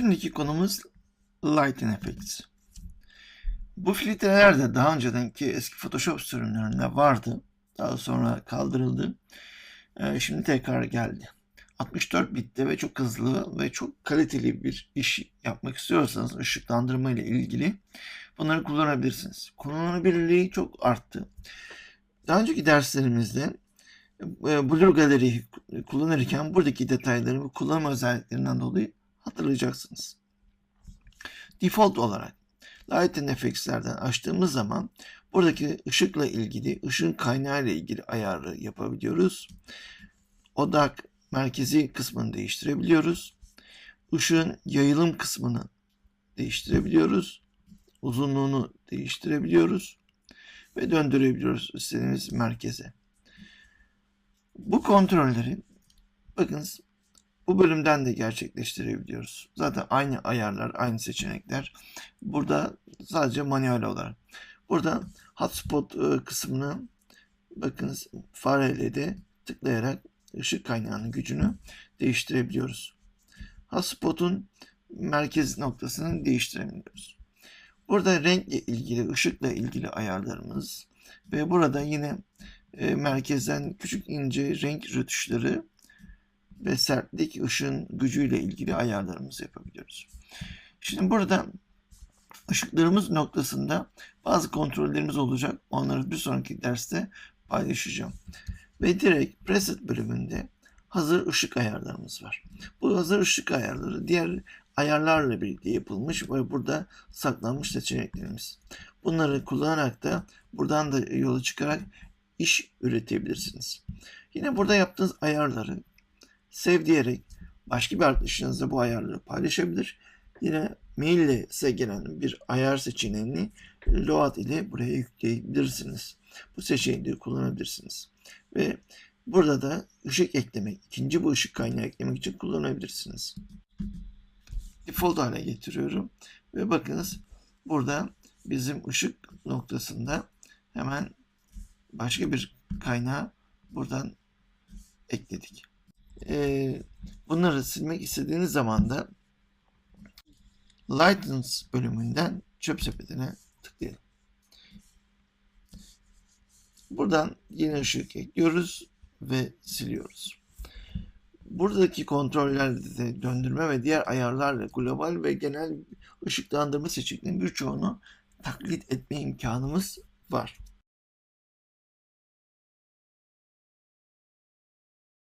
Şimdiki konumuz Lighting Effects. Bu filtreler de daha öncedenki eski Photoshop sürümlerinde vardı. Daha sonra kaldırıldı. Ee, şimdi tekrar geldi. 64 bitte ve çok hızlı ve çok kaliteli bir iş yapmak istiyorsanız ışıklandırma ile ilgili bunları kullanabilirsiniz. Kullanılabilirliği çok arttı. Daha önceki derslerimizde e, Blur Gallery'yi kullanırken buradaki detayları ve kullanım özelliklerinden dolayı hatırlayacaksınız. Default olarak Lighting Effects'lerden açtığımız zaman buradaki ışıkla ilgili, ışığın kaynağı ile ilgili ayarı yapabiliyoruz. Odak merkezi kısmını değiştirebiliyoruz. Işığın yayılım kısmını değiştirebiliyoruz. Uzunluğunu değiştirebiliyoruz ve döndürebiliyoruz istediğimiz merkeze. Bu kontrolleri bakınız bu bölümden de gerçekleştirebiliyoruz. Zaten aynı ayarlar, aynı seçenekler. Burada sadece manuel olarak. Burada hotspot e, kısmını bakınız fareyle de tıklayarak ışık kaynağının gücünü değiştirebiliyoruz. Hotspot'un merkez noktasını değiştirebiliyoruz. Burada renkle ilgili, ışıkla ilgili ayarlarımız ve burada yine e, merkezden küçük ince renk rötuşları ve sertlik ışığın gücüyle ilgili ayarlarımızı yapabiliyoruz. Şimdi burada ışıklarımız noktasında bazı kontrollerimiz olacak. Onları bir sonraki derste paylaşacağım. Ve direkt preset bölümünde hazır ışık ayarlarımız var. Bu hazır ışık ayarları diğer ayarlarla birlikte yapılmış ve burada saklanmış seçeneklerimiz. Bunları kullanarak da buradan da yola çıkarak iş üretebilirsiniz. Yine burada yaptığınız ayarları sev diyerek başka bir arkadaşınızla bu ayarları paylaşabilir. Yine maille size gelen bir ayar seçeneğini Load ile buraya yükleyebilirsiniz. Bu seçeneği kullanabilirsiniz. Ve burada da ışık eklemek, ikinci bu ışık kaynağı eklemek için kullanabilirsiniz. Default hale getiriyorum. Ve bakınız burada bizim ışık noktasında hemen başka bir kaynağı buradan ekledik. Ee, bunları silmek istediğiniz zaman da Lightens bölümünden çöp sepetine tıklayalım. Buradan yeni ışık ekliyoruz ve siliyoruz. Buradaki kontrollerde de döndürme ve diğer ayarlarla global ve genel ışıklandırma seçeneklerinin birçoğunu taklit etme imkanımız var.